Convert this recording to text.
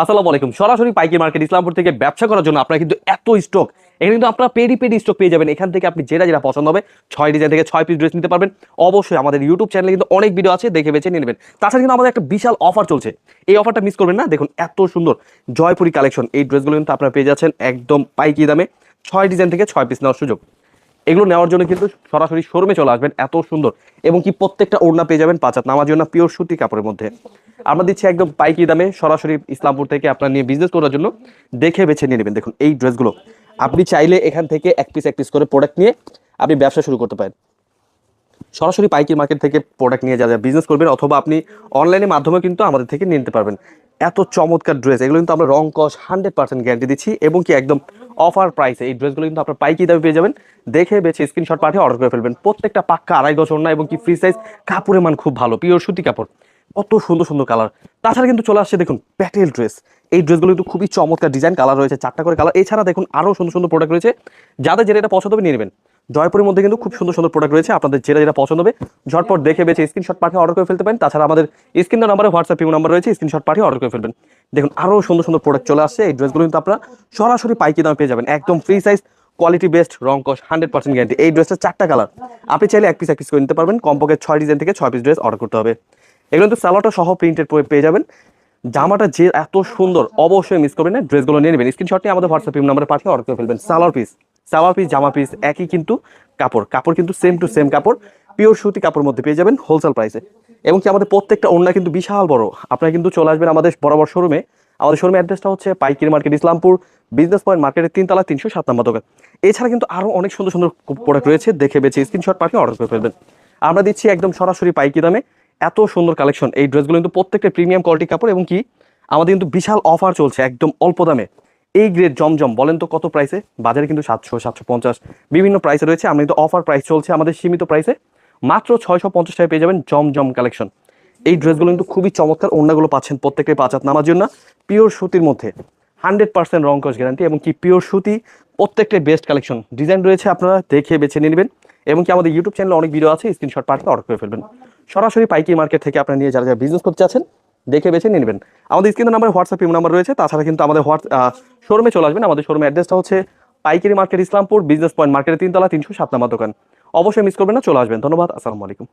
আসসালামু আলাইকুম। সরাসরি পাইকারি মার্কেট ইসলামপুর থেকে ব্যবসা করার জন্য আপনারা কিন্তু এত স্টক এখানে কিন্তু আপনারা পেডি পেডি স্টক পেয়ে যাবেন। এখান থেকে আপনি যেটা যেটা পছন্দ হবে, ছয় ডিজাইন থেকে ছয় পিস ড্রেস নিতে পারবেন। অবশ্যই আমাদের ইউটিউব চ্যানেলে কিন্তু অনেক ভিডিও আছে, দেখে বেছে নিয়ে নেবেন। তাছাড়া কিন্তু আমাদের একটা বিশাল অফার চলছে। এই অফারটা মিস করবেন না। দেখুন, এত সুন্দর জয়পুরি কালেকশন এই ড্রেসগুলো কিন্তু আপনারা পেয়ে যাচ্ছেন একদম পাইকি দামে। ছয় ডিজাইন থেকে ছয় পিস নেওয়ার সুযোগ। এগুলো নেওয়ার জন্য কিন্তু সরাসরি শোরুমে চলে আসবেন, এত সুন্দর। এবং কি প্রত্যেকটা ওড়না পেয়ে যাবেন পাঁচাত নামার জন্য পিওর সুতি কাপড়ের মধ্যে। আমরা দিচ্ছি একদম পাইকি দামে, সরাসরি ইসলামপুর থেকে আপনার নিয়ে বিজনেস করার জন্য। দেখে বেছে নিয়ে নেবেন। দেখুন, এই ড্রেসগুলো আপনি চাইলে এখান থেকে এক পিস এক পিস করে প্রোডাক্ট নিয়ে আপনি ব্যবসা শুরু করতে পারেন। সরাসরি পাইকারি মার্কেট থেকে প্রোডাক্ট নিয়ে যারা বিজনেস করবেন, অথবা আপনি অনলাইনের মাধ্যমে কিন্তু আমাদের থেকে নিতে পারবেন। এত চমৎকার ড্রেস এগুলো কিন্তু আমরা রং কস হান্ড্রেড পার্সেন্ট গ্যারান্টি দিচ্ছি। এবং কি একদম অফার প্রাইসে এই ড্রেসগুলো কিন্তু আপনার পাইকি দামে পেয়ে যাবেন। দেখে বেছে স্ক্রিনশট পাঠিয়ে অর্ডার করে ফেলবেন। প্রত্যেকটা পাক্কা আড়াই গজ না এবং কি ফ্রি সাইজ কাপড়ের মান খুব ভালো পিওর সুতি কাপড়। কত সুন্দর সুন্দর কালার তাছাড়া কিন্তু চলে আসছে দেখুন প্যাটেল ড্রেস এই ড্রেসগুলো কিন্তু খুবই চমৎকার ডিজাইন কালার রয়েছে, চারটা করে কালার এছাড়া দেখুন আরও সুন্দর সুন্দর প্রোডাক্ট রয়েছে। যাদের যেটা পছন্দ হবে নিয়ে নেবেন। জয়পুরের মধ্যে কিন্তু খুব সুন্দর সুন্দর প্রোডাক্ট রয়েছে, আপনাদের যেটা যেটা পছন্দ হবে, ঝটপট দেখে বেছে স্ক্রিনশট পাঠিয়ে অর্ডার করে ফেলতে পারেন। তাছাড়া আমাদের স্ক্রিন নাম্বারে হোয়াটসঅ্যাপ ইউ নাম্বার রয়েছে স্ক্রিনশট পাঠিয়ে অর্ডার করে ফেলবেন। দেখুন আরও সুন্দর সুন্দর প্রোডাক্ট চলে আসছে, এই ড্রেসগুলো কিন্তু আপনারা সরাসরি পাইকি দামে পেয়ে যাবেন। একদম ফ্রি সাইজ কোয়ালিটি বেস্ট রং কস হান্ড্রেড পার্সেন্ট গ্যারান্টি এই ড্রেসটা চারটা কালার আপনি চাইলে এক পিস এক পিস করে নিতে পারবেন। কমপক্ষে ছয় ডিজাইন থেকে ছয় পিস ড্রেস অর্ডার করতে হবে। এগুলো কিন্তু স্যালোটা সহ প্রিন্টেড পেয়ে যাবেন। জামাটা যে এত সুন্দর, অবশ্যই মিস করবেন না। ড্রেসগুলো নিয়ে নেবেন। স্ক্রিনশট নিয়ে আমাদের হোয়াটসঅ্যাপ নাম্বারে পাঠিয়ে অর্ডার করে ফেলবেন। সালোয়ার পিস সালোয়ার পিস জামা পিস একই কিন্তু কাপড়। কাপড় কিন্তু সেম টু সেম কাপড়। পিওর সুতি কাপড়ের মধ্যে পেয়ে যাবেন হোলসেল প্রাইসে এবং কি আমাদের প্রত্যেকটা ওড়না কিন্তু বিশাল বড়। আপনারা কিন্তু চলে আসবেন আমাদের বরাবর শোরুমে আমাদের শোরুমের অ্যাড্রেসটা হচ্ছে পাইকারি মার্কেট ইসলামপুর বিজনেস পয়েন্ট মার্কেটের তিনতলা তিনশো সাত নম্বর দোকান। এছাড়া কিন্তু আরও অনেক সুন্দর সুন্দর প্রোডাক্ট রয়েছে। দেখে বেছে স্ক্রিনশট পাঠিয়ে অর্ডার করে ফেলবেন। আমরা দিচ্ছি একদম সরাসরি পাইকি দামে। এত সুন্দর কালেকশন এই ড্রেসগুলো কিন্তু প্রত্যেকটা প্রিমিয়াম কোয়ালিটি কাপড় এবং কি আমাদের কিন্তু বিশাল অফার চলছে একদম অল্প দামে। এই গ্রেড জমজম, বলেন তো কত প্রাইসে বাজারে কিন্তু সাতশো সাতশো পঞ্চাশ। বিভিন্ন প্রাইসে রয়েছে, আমরা কিন্তু অফার প্রাইস চলছে আমাদের সীমিত প্রাইসে মাত্র ছয়শো পঞ্চাশ টাকায় পেয়ে যাবেন জমজম কালেকশন এই ড্রেসগুলো কিন্তু খুবই চমৎকার অন্যগুলো পাচ্ছেন প্রত্যেকের পাঁচাত নামার জন্য। পিওর সুতির মধ্যে হান্ড্রেড পার্সেন্ট রং কস গ্যারান্টি এবং কি পিওর সুতি, প্রত্যেকটাই বেস্ট কালেকশন ডিজাইন রয়েছে আপনারা দেখে বেছে নিয়ে নেবেন, এবং কি আমাদের ইউটিউব চ্যানেলে অনেক ভিডিও আছে স্ক্রিনশট পাঠিয়ে অর্ডার করে ফেলবেন। সরাসরি পাইকারি মার্কেট থেকে আপনারা নিয়ে যারা যারা বিজনেস করতে চাচ্ছেন দেখে বেছে নেবেন। আমাদের স্ক্রিন নাম্বার হোয়াটসঅ্যাপ নাম্বার রয়েছে, তাছাড়া কিন্তু আমাদের হোয়াটস শোরুমে চলে আসবেন। আমাদের শোরুমের অ্যাড্রেসটা হচ্ছে পাইকারি মার্কেট ইসলামপুর বিজনেস পয়েন্ট মার্কেটের তিনতলা, তিনশো সাত নাম্বার দোকান। অবশ্যই মিস করবেন না, চলে আসবেন। ধন্যবাদ, আসসালামু আলাইকুম।